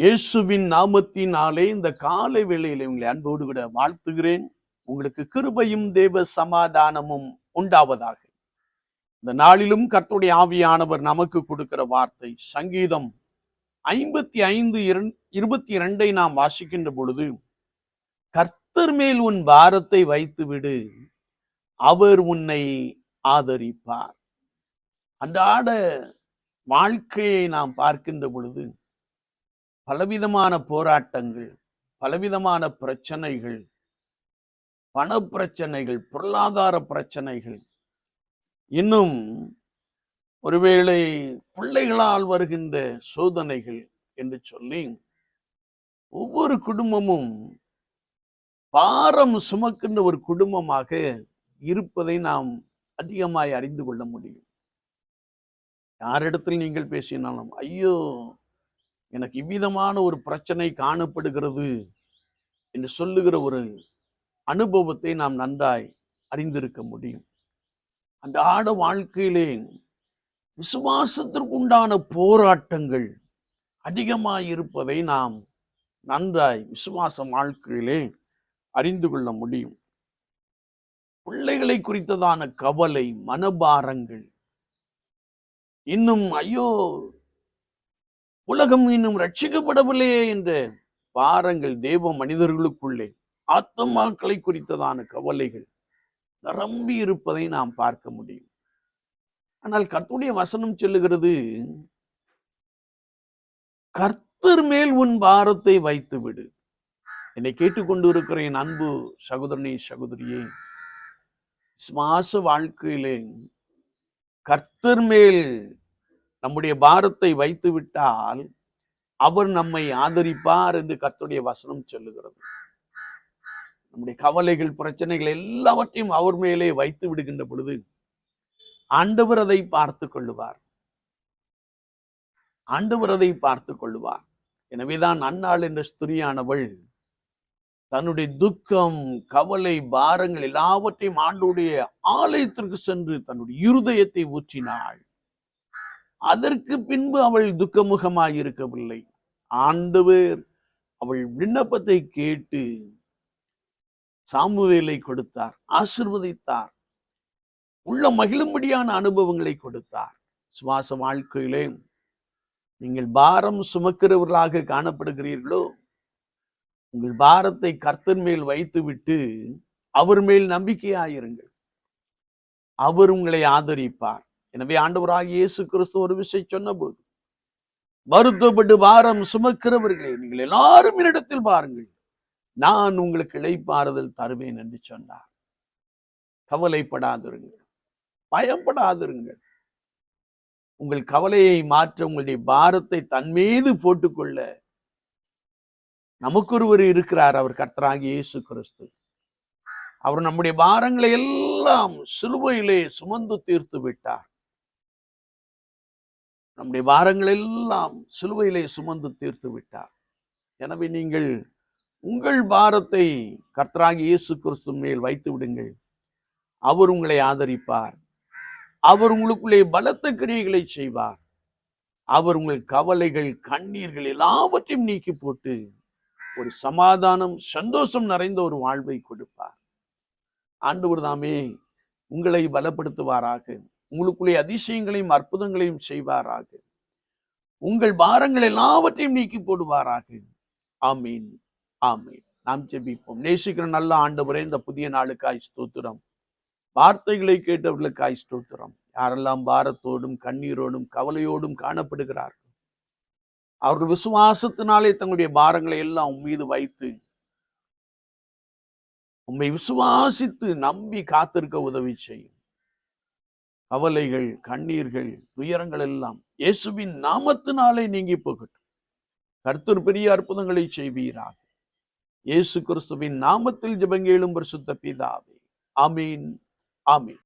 இயேசுவின் நாமத்தினாலே இந்த காலை வேளையில் உங்களை அன்போடு கூட வாழ்த்துகிறேன். உங்களுக்கு கிருபையும் தேவ சமாதானமும் உண்டாவதாக. இந்த நாளிலும் கர்த்தருடைய ஆவியானவர் நமக்கு கொடுக்கிற வார்த்தை சங்கீதம் ஐம்பத்தி ஐந்து இருபத்தி இரண்டை நாம் வாசிக்கின்ற பொழுது கர்த்தர் மேல் உன் பாரத்தை வைத்து விடு அவர் உன்னை ஆதரிப்பார். அன்றாட வாழ்க்கையை நாம் பார்க்கின்ற பொழுது பலவிதமான போராட்டங்கள் பலவிதமான பிரச்சனைகள் பண பிரச்சனைகள் பொருளாதார பிரச்சனைகள். இன்னும் ஒருவேளை பிள்ளைகளால் வருகின்ற சோதனைகள் என்று சொல்லி ஒவ்வொரு குடும்பமும் பாரம் சுமக்கின்ற ஒரு குடும்பமாக இருப்பதை நாம் அதிகமாய் அறிந்து கொள்ள முடியும். யாரிடத்தில் நீங்கள் பேசினாலும் ஐயோ எனக்கு இவ்விதமான ஒரு பிரச்சனை காணப்படுகிறது என்று சொல்லுகிற ஒரு அனுபவத்தை நாம் நன்றாய் அறிந்திருக்க முடியும். அந்த ஆட வாழ்க்கையிலே விசுவாசத்திற்கு உண்டான போராட்டங்கள் அதிகமாய் இருப்பதை நாம் நன்றாய் விசுவாச வாழ்க்கையிலே அறிந்து கொள்ள முடியும். பிள்ளைகளை குறித்ததான கவலை மனபாரங்கள். இன்னும் ஐயோ உலகம் இன்னும் ரட்சிக்கப்படவில்லையே என்ற பாரங்கள் தேவ மனிதர்களுக்குள்ளே ஆத்மாக்களை குறித்ததான கவலைகள் நிரம்பி இருப்பதை நாம் பார்க்க முடியும். ஆனால் கர்த்துடைய வசனம் சொல்லுகிறது கர்த்தர் மேல் உன் பாரத்தை வைத்து விடு என்னை கேட்டுக்கொண்டு இருக்கிற என் அன்பு சகோதரனே சகோதரியே சுவாச வாழ்க்கையிலே கர்த்தர் மேல் நம்முடைய பாரத்தை வைத்து விட்டால் அவர் நம்மை ஆதரிப்பார் என்று கர்த்தருடைய வசனம் சொல்லுகிறது. நம்முடைய கவலைகள் பிரச்சனைகள் எல்லாவற்றையும் அவர் மேலே வைத்து விடுகின்ற பொழுது ஆண்டவர் அதை பார்த்து கொள்ளுவார். ஆண்டவர் அதை பார்த்து கொள்ளுவார். எனவேதான் அன்னாள் என்ற ஸ்திரியானவள் தன்னுடைய துக்கம் கவலை பாரங்கள் எல்லாவற்றையும் ஆண்டுடைய ஆலயத்திற்கு சென்று தன்னுடைய இருதயத்தை ஊற்றினாள். அதற்கு பின்பு அவள் துக்கமுகமாய் இருக்கவில்லை ஆண்டவர் அவள் விண்ணப்பத்தை கேட்டு சாமுவேலை கொடுத்தார் ஆசிர்வதித்தார் உள்ள மகிழும்படியான அனுபவங்களை கொடுத்தார். சுவாச வாழ்க்கையிலே நீங்கள் பாரம் சுமக்கிறவர்களாக காணப்படுகிறீர்களோ உங்கள் பாரத்தை கர்த்தன் மேல் வைத்துவிட்டு அவர் மேல் நம்பிக்கையாயிருங்கள். அவர் உங்களை ஆதரிப்பார். எனவே ஆண்டவராக இயேசு கிறிஸ்து ஒரு விஷயம் சொன்னபோது வருத்தப்பட்டு பாரம் சுமக்கிறவர்களே நீங்கள் எல்லாரும் என்னிடத்தில் பாருங்கள். நான் உங்களுக்கு இழைப்பாறுதல் தருவேன் என்று சொன்னார். கவலைப்படாதிருங்கள். பயப்படாதிருங்கள். உங்கள் கவலையை மாற்ற உங்களுடைய பாரத்தை தன்மீது போட்டுக்கொள்ள நமக்கொருவர் இருக்கிறார் அவர் கர்த்தராகி இயேசு கிறிஸ்து. அவர் நம்முடைய பாரங்களை எல்லாம் சிலுவையிலே சுமந்து தீர்த்து விட்டார். நம்முடைய பாரங்கள் எல்லாம் சிலுவையிலே சுமந்து தீர்த்து விட்டார். எனவே நீங்கள் உங்கள் பாரத்தை கர்த்தராகி இயேசு கிறிஸ்து மேல் வைத்து விடுங்கள். அவர் உங்களை ஆதரிப்பார். அவர் உங்களுக்குள்ளே பலத்த கிரியைகளை செய்வார். அவர் உங்கள் கவலைகள் கண்ணீர்கள் எல்லாவற்றையும் நீக்கி போட்டு ஒரு சமாதானம் சந்தோஷம் நிறைந்த ஒரு வாழ்வை கொடுப்பார். ஆண்டவர் தாமே உங்களை பலப்படுத்துவாராக. உங்களுக்குள்ளே அதிசயங்களையும் அற்புதங்களையும் செய்வாராக. உங்கள் பாரங்கள் எல்லாவற்றையும் நீக்கி போடுவாராக. ஆமீன். ஆமீன். நாம் ஜெபிப்போம். நேசிக்கிற நல்ல ஆண்டவரே இந்த புதிய நாளுக்காய் ஸ்தோத்திரம். வார்த்தைகளை கேட்டவர்களுக்காய் ஸ்தோத்திரம். யாரெல்லாம் பாரத்தோடும் கண்ணீரோடும் கவலையோடும் காணப்படுகிறார்கள் அவர்கள் விசுவாசத்தினாலே தங்களுடைய பாரங்களை எல்லாம் உன் மீது வைத்து உண்மை விசுவாசித்து நம்பி காத்திருக்க உதவி செய்யும். கவலைகள் கண்ணீர்கள் துயரங்கள் எல்லாம் இயேசுவின் நாமத்தினாலே நீங்கி போகட்டும். கர்த்தர் பெரிய அற்புதங்களை செய்வீராக. இயேசு கிறிஸ்துவின் நாமத்தில் ஜபங்கேளும் பரிசுத்த பிதாவே. ஆமீன் ஆமீன்.